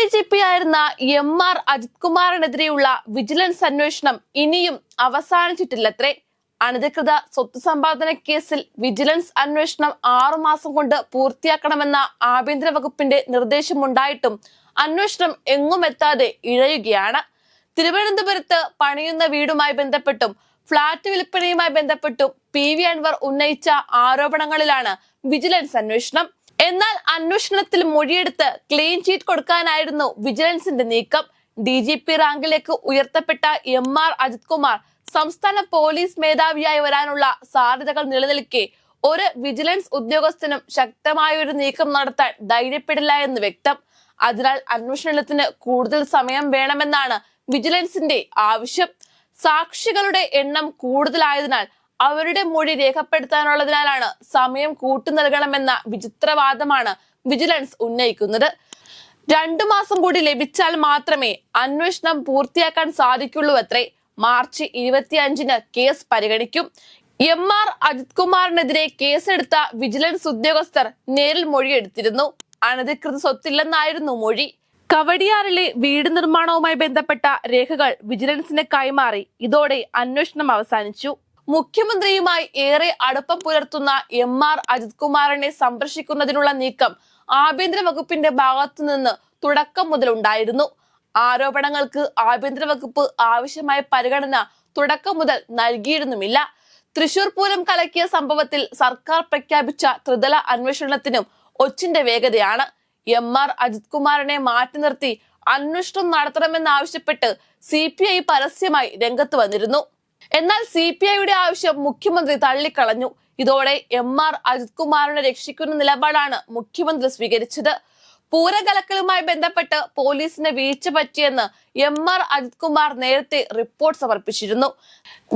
D G P ആയിരുന്ന M R Ajith കുമാറിനെതിരെയുള്ള vigilance അന്വേഷണം ഇനിയും അവസാനിച്ചിട്ടില്ലത്രേ. അനധികൃത സ്വത്ത് സമ്പാദന കേസിൽ വിജിലൻസ് അന്വേഷണം ആറുമാസം കൊണ്ട് പൂർത്തിയാക്കണമെന്ന ആഭ്യന്തര വകുപ്പിന്റെ നിർദ്ദേശമുണ്ടായിട്ടും അന്വേഷണം എങ്ങും എത്താതെ ഇഴയുകയാണ്. തിരുവനന്തപുരത്ത് പണിയുന്ന വീടുമായി ബന്ധപ്പെട്ടും ഫ്ളാറ്റ് വിൽപ്പനയുമായി ബന്ധപ്പെട്ടും പി വി അൻവർ ഉന്നയിച്ച ആരോപണങ്ങളിലാണ് വിജിലൻസ് അന്വേഷണം. എന്നാൽ അന്വേഷണത്തിൽ മൊഴിയെടുത്ത് ക്ലീൻ ചീറ്റ് കൊടുക്കാനായിരുന്നു വിജിലൻസിന്റെ നീക്കം. ഡി ജി പി റാങ്കിലേക്ക് ഉയർത്തപ്പെട്ട എം ആർ അജിത് കുമാർ സംസ്ഥാന പോലീസ് മേധാവിയായി വരാനുള്ള സാധ്യതകൾ നിലനിൽക്കെ ഒരു വിജിലൻസ് ഉദ്യോഗസ്ഥനും ശക്തമായ ഒരു നീക്കം നടത്താൻ ധൈര്യപ്പെടില്ല എന്ന് വ്യക്തം. അതിനാൽ അന്വേഷണത്തിന് കൂടുതൽ സമയം വേണമെന്നാണ് വിജിലൻസിന്റെ ആവശ്യം. സാക്ഷികളുടെ എണ്ണം കൂടുതലായതിനാൽ അവരുടെ മൊഴി രേഖപ്പെടുത്താനുള്ളതിനാലാണ് സമയം കൂട്ടു നൽകണമെന്ന വിചിത്രവാദമാണ് വിജിലൻസ് ഉന്നയിക്കുന്നത്. രണ്ടു മാസം കൂടി ലഭിച്ചാൽ മാത്രമേ അന്വേഷണം പൂർത്തിയാക്കാൻ സാധിക്കുള്ളൂ അത്രേ. മാർച്ച് ഇരുപത്തിയഞ്ചിന് കേസ് പരിഗണിക്കും. എം ആർ അജിത് കുമാറിനെതിരെ കേസെടുത്ത വിജിലൻസ് ഉദ്യോഗസ്ഥർ നേരിൽ മൊഴിയെടുത്തിരുന്നു. അനധികൃത സ്വത്തില്ലെന്നായിരുന്നു മൊഴി. കവടിയാറിലെ വീട് നിർമ്മാണവുമായി ബന്ധപ്പെട്ട രേഖകൾ വിജിലൻസിന് കൈമാറി. ഇതോടെ അന്വേഷണം അവസാനിച്ചു. മുഖ്യമന്ത്രിയുമായി ഏറെ അടുപ്പം പുലർത്തുന്ന എം ആർ അജിത് കുമാറിനെ സംരക്ഷിക്കുന്നതിനുള്ള നീക്കം ആഭ്യന്തര വകുപ്പിന്റെ ഭാഗത്തു നിന്ന് തുടക്കം മുതൽ ഉണ്ടായിരുന്നു. ആരോപണങ്ങൾക്ക് ആഭ്യന്തര വകുപ്പ് ആവശ്യമായ പരിഗണന തുടക്കം മുതൽ നൽകിയിരുന്നുമില്ല. തൃശൂർ പൂരം കലക്കിയ സംഭവത്തിൽ സർക്കാർ പ്രഖ്യാപിച്ച ത്രിതല അന്വേഷണത്തിനും ഒച്ചിന്റെ വേഗതയാണ്. എം ആർ അജിത് കുമാറിനെ മാറ്റി നിർത്തി അന്വേഷണം നടത്തണമെന്നാവശ്യപ്പെട്ട് സി പി ഐ പരസ്യമായി രംഗത്ത് വന്നിരുന്നു. എന്നാൽ സി പി ഐയുടെ ആവശ്യം മുഖ്യമന്ത്രി തള്ളിക്കളഞ്ഞു. ഇതോടെ എം ആർ അജിത് കുമാറിനെ രക്ഷിക്കുന്ന നിലപാടാണ് മുഖ്യമന്ത്രി സ്വീകരിച്ചത്. പൂരകലക്കലുമായി ബന്ധപ്പെട്ട് പോലീസിന് വീഴ്ച പറ്റിയെന്ന് എം ആർ അജിത് കുമാർ നേരത്തെ റിപ്പോർട്ട് സമർപ്പിച്ചിരുന്നു.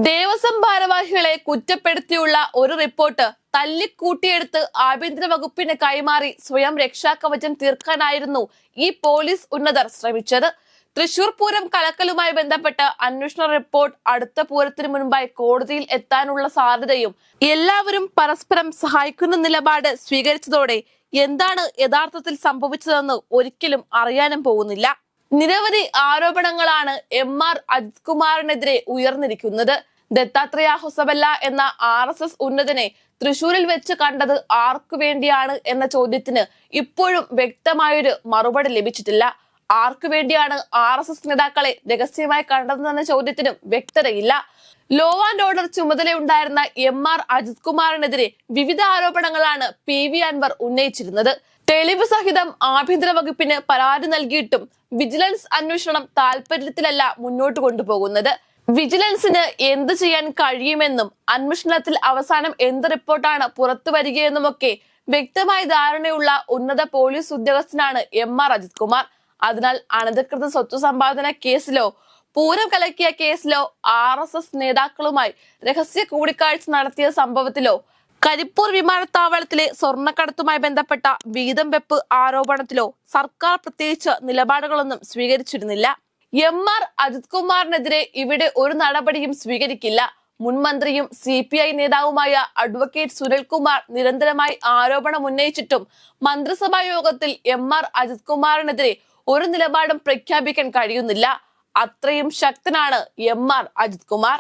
ദേവസ്വം ഭാരവാഹികളെ കുറ്റപ്പെടുത്തിയുള്ള ഒരു റിപ്പോർട്ട് തല്ലിക്കൂട്ടിയെടുത്ത് ആഭ്യന്തര വകുപ്പിന് കൈമാറി സ്വയം രക്ഷാകവചം തീർക്കാനായിരുന്നു ഈ പോലീസ് ഉന്നതർ ശ്രമിച്ചത്. തൃശൂർ പൂരം കലക്കലുമായി ബന്ധപ്പെട്ട് അന്വേഷണ റിപ്പോർട്ട് അടുത്ത പൂരത്തിന് മുൻപായി കോടതിയിൽ എത്താനുള്ള സാധ്യതയും എല്ലാവരും പരസ്പരം സഹായിക്കുന്ന നിലപാട് സ്വീകരിച്ചതോടെ എന്താണ് യഥാർത്ഥത്തിൽ സംഭവിച്ചതെന്ന് ഒരിക്കലും അറിയാനും പോകുന്നില്ല. നിരവധി ആരോപണങ്ങളാണ് എം ആർ അജിത് കുമാറിനെതിരെ ഉയർന്നിരിക്കുന്നത്. ദത്താത്രേയ ഹൊസബല്ല എന്ന ആർ എസ് എസ് ഉന്നതനെ തൃശൂരിൽ വെച്ച് കണ്ടത് ആർക്കു വേണ്ടിയാണ് എന്ന ചോദ്യത്തിന് ഇപ്പോഴും വ്യക്തമായൊരു മറുപടി ലഭിച്ചിട്ടില്ല. ആർക്കു വേണ്ടിയാണ് ആർ എസ് എസ് നേതാക്കളെ രഹസ്യമായി കണ്ടതെന്ന ചോദ്യത്തിനും വ്യക്തതയില്ല. ലോ ആൻഡ് ഓർഡർ ചുമതലയുണ്ടായിരുന്ന എം ആർ അജിത് കുമാറിനെതിരെ വിവിധ ആരോപണങ്ങളാണ് പി വി അൻവർ ഉന്നയിച്ചിരുന്നത്. തെളിവ് സഹിതം ആഭ്യന്തര വകുപ്പിന് പരാതി നൽകിയിട്ടും വിജിലൻസ് അന്വേഷണം താല്പര്യത്തിലല്ല മുന്നോട്ട് കൊണ്ടുപോകുന്നത്. വിജിലൻസിന് എന്ത് ചെയ്യാൻ കഴിയുമെന്നും അന്വേഷണത്തിൽ അവസാനം എന്ത് റിപ്പോർട്ടാണ് പുറത്തു വരികയെന്നുമൊക്കെ വ്യക്തമായ ധാരണയുള്ള ഉന്നത പോലീസ് ഉദ്യോഗസ്ഥനാണ് എം ആർ അജിത് കുമാർ. അതിനാൽ അനധികൃത സ്വത്ത് സമ്പാദന കേസിലോ പൂരം കലക്കിയ കേസിലോ ആർ എസ് എസ് നേതാക്കളുമായി രഹസ്യ കൂടിക്കാഴ്ച നടത്തിയ സംഭവത്തിലോ കരിപ്പൂർ വിമാനത്താവളത്തിലെ സ്വർണക്കടത്തുമായി ബന്ധപ്പെട്ട വീതം വെപ്പ് ആരോപണത്തിലോ സർക്കാർ പ്രത്യേകിച്ച് നിലപാടുകളൊന്നും സ്വീകരിച്ചിരുന്നില്ല. എം ആർ അജിത് കുമാറിനെതിരെ ഇവിടെ ഒരു നടപടിയും സ്വീകരിക്കില്ല. മുൻമന്ത്രിയും സി പി ഐ നേതാവുമായ അഡ്വക്കേറ്റ് സുനിൽകുമാർ നിരന്തരമായി ആരോപണം ഉന്നയിച്ചിട്ടും മന്ത്രിസഭാ യോഗത്തിൽ എം ആർ അജിത് കുമാറിനെതിരെ ഒരു നിലപാടും പ്രഖ്യാപിക്കാൻ കഴിയുന്നില്ല. അത്രയും ശക്തനാണ് എം ആർ അജിത് കുമാർ.